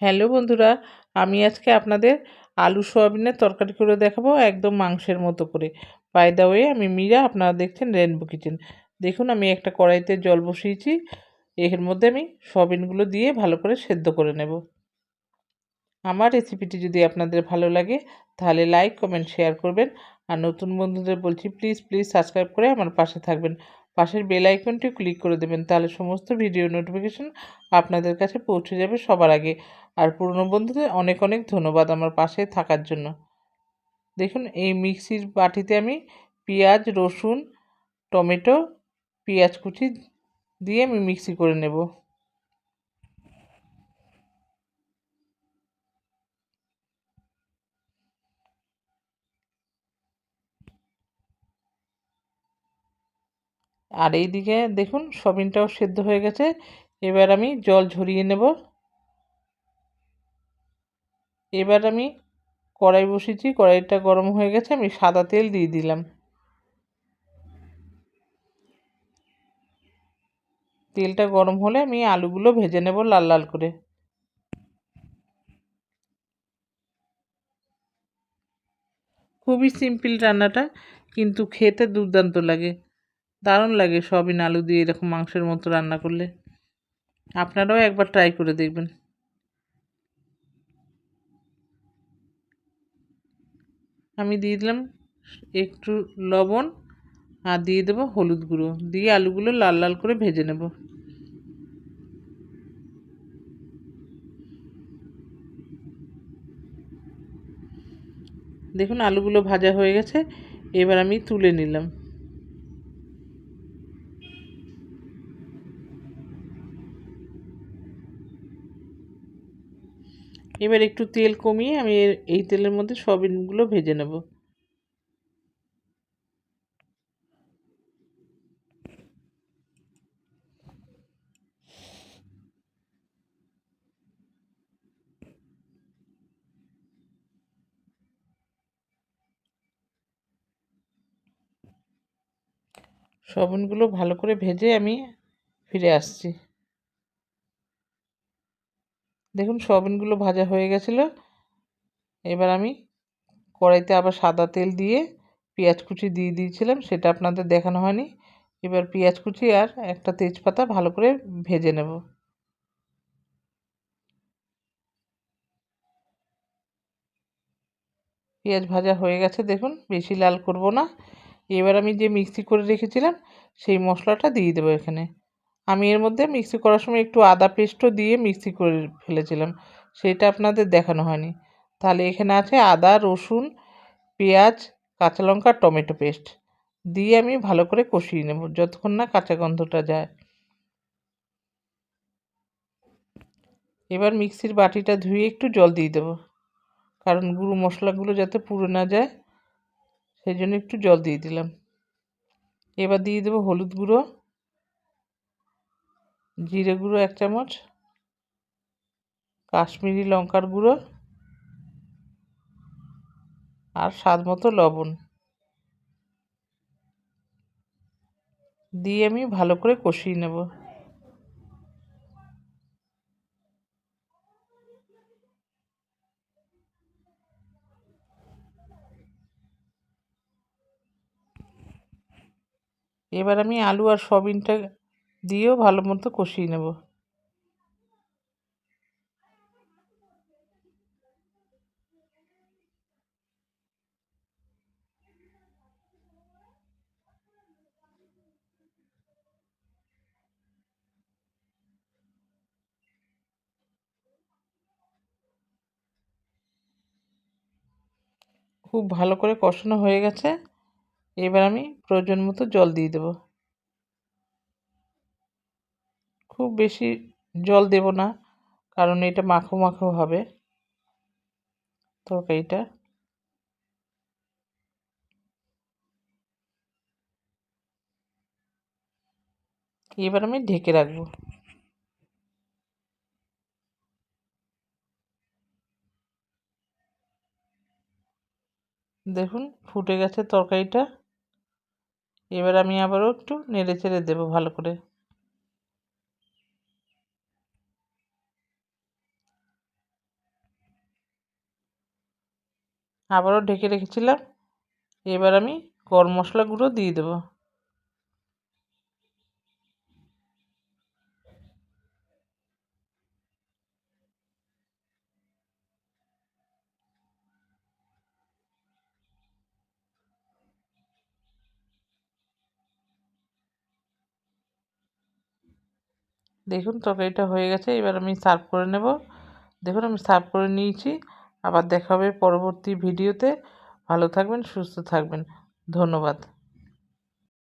Hello বন্ধুরা, আমি আজকে আপনাদের আলু সোয়াবিনের তরকারি করে দেখাবো একদম মাংসের মতো করে। বাই দা ওয়ে আমি মীরা, আপনারা দেখছেন রেনবো কিচেন দেখুন, আমি একটা কড়াইতে জল বসিয়েছি। এর মধ্যে আমি সোয়াবিনগুলো দিয়ে ভালো করে সেদ্ধ করে নেব। আমার রেসিপিটি যদি আপনাদের ভালো লাগে, তাহলে লাইক কমেন্ট শেয়ার করবেন। আর নতুন বন্ধুদের বলছি প্লিজ প্লিজ সাবস্ক্রাইব করে আমার পাশে থাকবেন। পাশের বেল আইকনটি ক্লিক করে দেবেন, তাহলে সমস্ত ভিডিও নোটিফিকেশন আপনাদের কাছে পৌঁছে যাবে সবার আগে। আর পুরনো বন্ধুদের অনেক অনেক ধন্যবাদ আমার পাশে থাকার জন্য। দেখুন, এই মিক্সির বাটিতে আমি পেঁয়াজ, রসুন, টমেটো, পেঁয়াজ কুচি দিয়ে আমি মিক্সি করে নেব। আর এই দিকে দেখুন, সবিনটাও সেদ্ধ হয়ে গেছে। এবার আমি জল ঝরিয়ে নেব। এবার আমি কড়াই বসিয়েছি, কড়াইটা গরম হয়ে গেছে, আমি সাদা তেল দিয়ে দিলাম। তেলটা গরম হলে আমি আলুগুলো ভেজে নেব লাল লাল করে। খুবই সিম্পল রান্নাটা, কিন্তু খেতে দুর্দান্ত লাগে। দারুণ লাগে সবিন আলু দিয়ে এরকম মাংসের মতো রান্না করলে। আপনারাও একবার ট্রাই করে দেখবেন। আমি দিয়ে দিলাম একটু লবণ আর দিয়ে দেবো হলুদ গুঁড়ো। দিয়ে আলুগুলো লাল লাল করে ভেজে নেব। দেখুন আলুগুলো ভাজা হয়ে গেছে। এবার আমি তুলে নিলাম। এবার একটু তেল কমিয়ে আমি এই তেলের মধ্যে সয়াবিনগুলো ভেজে নেব। সয়াবিনগুলো ভালো করে ভেজে আমি ফিরে আসছি। দেখুন, সয়াবিনগুলো ভাজা হয়ে গেছিল। এবার আমি কড়াইতে আবার সাদা তেল দিয়ে পেঁয়াজ কুচি দিয়ে দিয়েছিলাম, সেটা আপনাদের দেখানো হয়নি। এবার পেঁয়াজ কুচি আর একটা তেজপাতা ভালো করে ভেজে নেব। পেঁয়াজ ভাজা হয়ে গেছে, দেখুন, বেশি লাল করব না। এবার আমি যে মিক্সি করে রেখেছিলাম, সেই মশলাটা দিয়ে দেবো এখানে। আমি এর মধ্যে মিক্সি করার সময় একটু আদা পেস্টও দিয়ে মিক্সি করে ফেলেছিলাম। সেটা আপনাদের দেখানো হয়নি। তাহলে এখানে আছে আদা, রসুন, পেঁয়াজ, কাঁচা লঙ্কা, টমেটো পেস্ট দিয়ে আমি ভালো করে কষিয়ে নেব যতক্ষণ না কাঁচা গন্ধটা যায়। এবার মিক্সির বাটিটা ধুয়ে একটু জল দিয়ে দেবো। কারণ গুঁড়ো মশলাগুলো যাতে পুড়ে না যায়, সেই জন্য একটু জল দিয়ে দিলাম। এবার দিয়ে দেবো হলুদ গুঁড়ো। জিরে গুঁড়ো এক চামচ, কাশ্মীরি লঙ্কার গুঁড়ো আর স্বাদ মতো লবণ। দিয়ে আমি ভালো করে কষিয়ে নেব। এবার আমি আলু আর সবিনটা দিয়েও ভালো মতো কষিয়ে নেব। খুব ভালো করে কষানো হয়ে গেছে। এবার আমি প্রয়োজন মতো জল দিয়ে দেব। খুব বেশি জল দেব না, কারণ এটা মাখো মাখো হবে। তরকারিটা। এবার আমি ঢেকে রাখব। দেখুন, ফুটে গেছে তরকারিটা। এবার আমি আবারও একটু নেড়ে চেড়ে দেবো ভালো করে। আবারও ঢেকে রেখেছিলাম। এবার আমি গরম মশলা গুঁড়ো দিয়ে দেবো। দেখুন, তরকারিটা হয়ে গেছে। এবার আমি সার্ভ করে নেব। দেখুন, আমি সার্ভ করে নিয়েছি। আবার দেখা হবে পরবর্তী ভিডিওতে। ভালো থাকবেন সুস্থ থাকবেন। ধন্যবাদ।